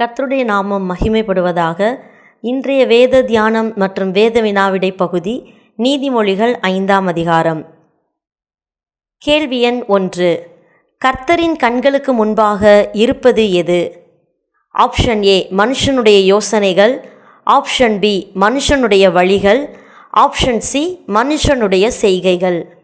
கர்த்தருடைய நாமம் மகிமைப்படுவதாக இன்றைய வேத தியானம் மற்றும் வேத வினாவிடை பகுதி நீதிமொழிகள் ஐந்தாம் அதிகாரம். கேள்வி எண் ஒன்று. கர்த்தரின் கண்களுக்கு முன்பாக இருப்பது எது? ஆப்ஷன் ஏ மனுஷனுடைய யோசனைகள். ஆப்ஷன் பி மனுஷனுடைய வழிகள். ஆப்ஷன் சி மனுஷனுடைய செய்கைகள்.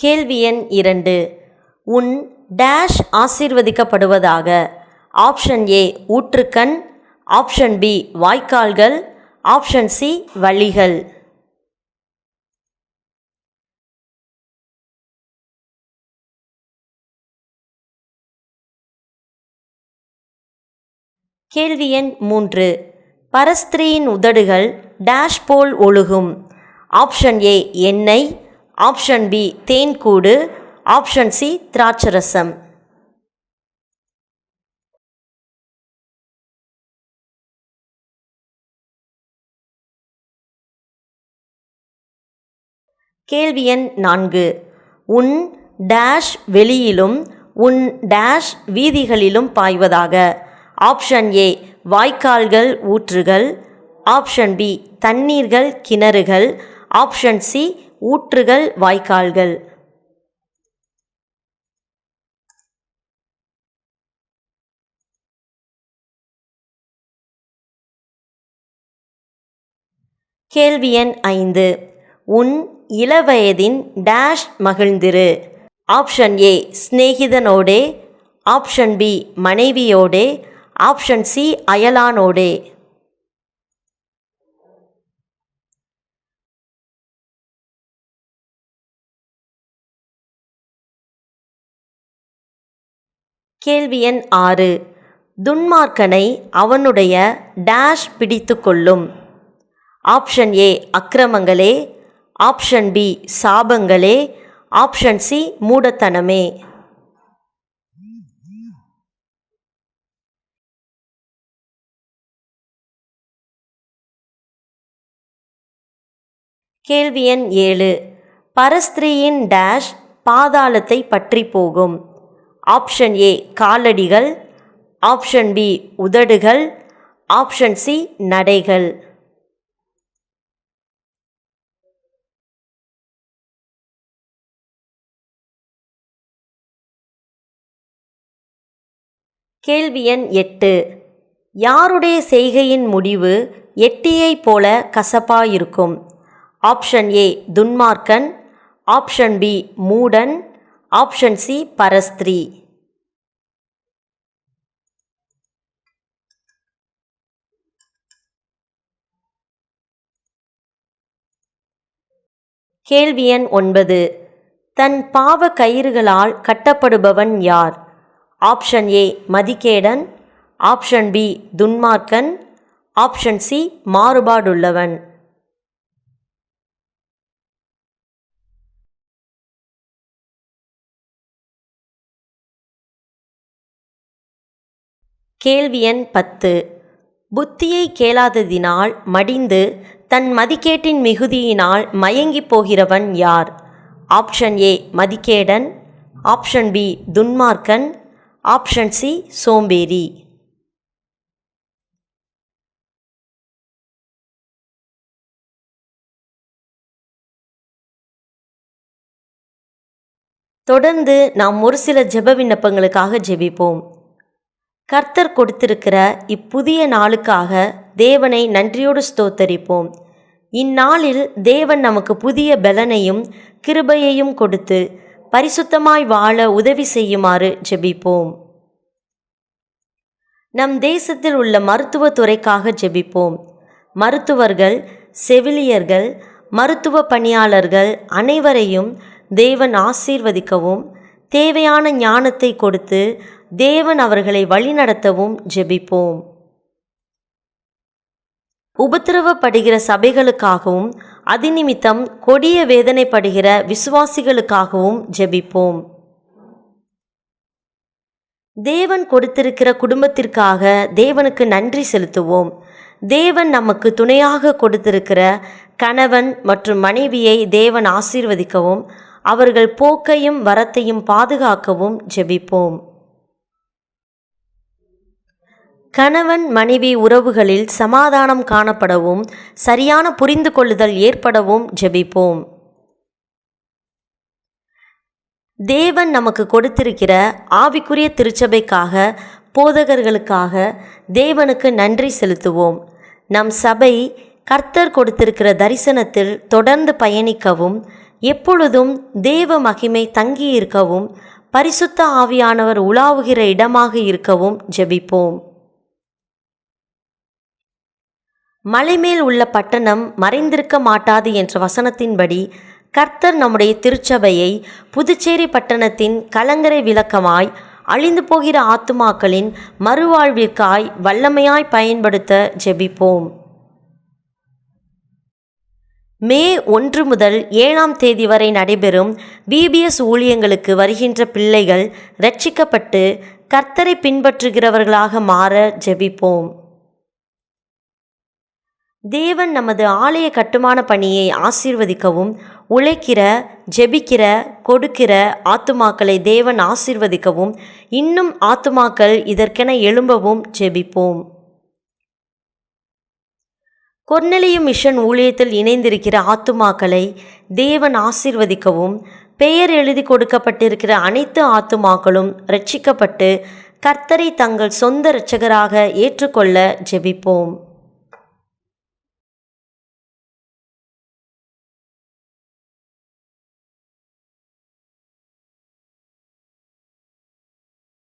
கேள்வி எண் இரண்டு. உன் டேஷ் ஆசீர்வதிக்கப்படுவதாக. ஆப்ஷன் ஏ ஊற்றுக்கண். ஆப்ஷன் பி வாய்க்கால்கள். ஆப்ஷன் சி வழிகள். கேள்வி எண் மூன்று. பரஸ்திரியின் உதடுகள் டேஷ் போல் ஒழுகும். ஆப்ஷன் ஏ எண்ணெய். ஆப்ஷன் பி தேன்கூடு. ஆப்ஷன் சி திராட்சரசம். கேள்வி எண் நான்கு. உன் டேஷ் வெளியிலும் உன் டேஷ் வீதிகளிலும் பாய்வதாக. ஆப்ஷன் ஏ வாய்க்கால்கள் ஊற்றுகள். ஆப்ஷன் பி தண்ணீர்கள் கிணறுகள். ஆப்ஷன் சி ஊற்றுகள் வாய்க்கால்கள். கேள்வி எண் ஐந்து. உன் இளவயதின் டேஷ் மகிழ்ந்திரு. ஆப்ஷன் ஏ சிநேகிதனோடே. ஆப்ஷன் பி மனைவியோடே. ஆப்ஷன் சி அயலானோடே. கேள்வி எண் ஆறு. துன்மார்க்கனை அவனுடைய டேஷ் பிடித்து கொள்ளும். ஆப்ஷன் ஏ அக்கிரமங்களே. ஆப்ஷன் பி சாபங்களே. ஆப்ஷன் சி மூடத்தனமே. கேள்வி எண் ஏழு. பரஸ்திரியின் டேஷ் பாதாளத்தை பற்றி போகும். ஆப்ஷன் ஏ காலடிகள் ஆப்ஷன் பி உதடுகள் ஆப்ஷன் சி நடைகள். கேள்வி எண் எட்டு. யாருடைய செய்கையின் முடிவு எட்டியைப் போல கசப்பாயிருக்கும்? ஆப்ஷன் ஏ துன்மார்க்கன் ஆப்ஷன் பி மூடன் ஆப்ஷன் சி பரஸ்திரி கேள்வி எண் ஒன்பது. தன் பாவ கயிறுகளால் கட்டப்படுபவன் யார்? ஆப்ஷன் ஏ மதிகேடன். ஆப்ஷன் பி துன்மார்க்கன். ஆப்ஷன் சி மாறுபாடுள்ளவன். கேள்வி எண் பத்து. புத்தியை கேளாததினால் மடிந்து தன் மதிக்கேட்டின் மிகுதியினால் மயங்கிப் போகிறவன் யார்? ஆப்ஷன் ஏ மதிக்கேடன் ஆப்ஷன் பி துன்மார்க்கன். ஆப்ஷன் சி சோம்பேறி. தொடர்ந்து நாம் ஒரு சில ஜெப விண்ணப்பங்களுக்காக ஜெபிப்போம். கர்த்தர் கொடுத்திருக்கிற இப்புதிய நாளுக்காக தேவனை நன்றியோடு ஸ்தோத்தரிப்போம். இந்நாளில் தேவன் நமக்கு புதிய பலனையும் கிருபையையும் கொடுத்து பரிசுத்தமாய் வாழ உதவி செய்யுமாறு ஜெபிப்போம். நம் தேசத்தில் உள்ள மருத்துவ துறைக்காக ஜெபிப்போம். மருத்துவர்கள் செவிலியர்கள் மருத்துவ பணியாளர்கள் அனைவரையும் தேவன் ஆசீர்வதிக்கவும் தேவையான ஞானத்தை கொடுத்து தேவன் அவர்களை வழிநடத்தவும் ஜெபிப்போம். உபத்திரவப்படுகிற சபைகளுக்காகவும் அதிநிமித்தம் கொடிய வேதனைப்படுகிற விசுவாசிகளுக்காகவும் ஜெபிப்போம். தேவன் கொடுத்திருக்கிற குடும்பத்திற்காக தேவனுக்கு நன்றி செலுத்துவோம். தேவன் நமக்கு துணையாக கொடுத்திருக்கிற கணவன் மற்றும் மனைவியை தேவன் ஆசீர்வதிக்கவும் அவர்கள் போக்கையும் வரத்தையும் பாதுகாக்கவும் ஜெபிப்போம். கணவன் மனைவி உறவுகளில் சமாதானம் காணப்படவும் சரியான புரிந்து கொள்ளுதல் ஏற்படவும் ஜெபிப்போம். தேவன் நமக்கு கொடுத்திருக்கிற ஆவிக்குரிய திருச்சபைக்காக போதகர்களுக்காக தேவனுக்கு நன்றி செலுத்துவோம். நம் சபை கர்த்தர் கொடுத்திருக்கிற தரிசனத்தில் தொடர்ந்து பயணிக்கவும் எப்பொழுதும் தேவ மகிமை தங்கியிருக்கவும் பரிசுத்த ஆவியானவர் உலாவுகிற இடமாக இருக்கவும் ஜெபிப்போம். மலைமேல் உள்ள பட்டணம் மறைந்திருக்க மாட்டாது என்ற வசனத்தின்படி கர்த்தர் நம்முடைய திருச்சபையை புதுச்சேரி பட்டணத்தின் கலங்கரை விளக்கமாய் அழிந்து போகிற ஆத்துமாக்களின் மறுவாழ்விற்காய் வல்லமையாய் பயன்படுத்த ஜெபிப்போம். மே ஒன்று முதல் ஏழாம் தேதி வரை நடைபெறும் பிபிஎஸ் ஊழியங்களுக்கு வருகின்ற பிள்ளைகள் ரட்சிக்கப்பட்டு கர்த்தரை பின்பற்றுகிறவர்களாக மாற ஜெபிப்போம். தேவன் நமது ஆலய கட்டுமான பணியை ஆசீர்வதிக்கவும் உழைக்கிற ஜெபிக்கிற கொடுக்கிற ஆத்துமாக்களை தேவன் ஆசீர்வதிக்கவும் இன்னும் ஆத்துமாக்கள் இதற்கென எழும்பவும் ஜெபிப்போம். கொர்னலியும் மிஷன் ஊழியத்தில் இணைந்திருக்கிற ஆத்துமாக்களை தேவன் ஆசீர்வதிக்கவும் பெயர் எழுதி கொடுக்கப்பட்டிருக்கிற அனைத்து ஆத்துமாக்களும் ரட்சிக்கப்பட்டு கர்த்தரை தங்கள் சொந்த இரட்சகராக ஏற்றுக்கொள்ள ஜெபிப்போம்.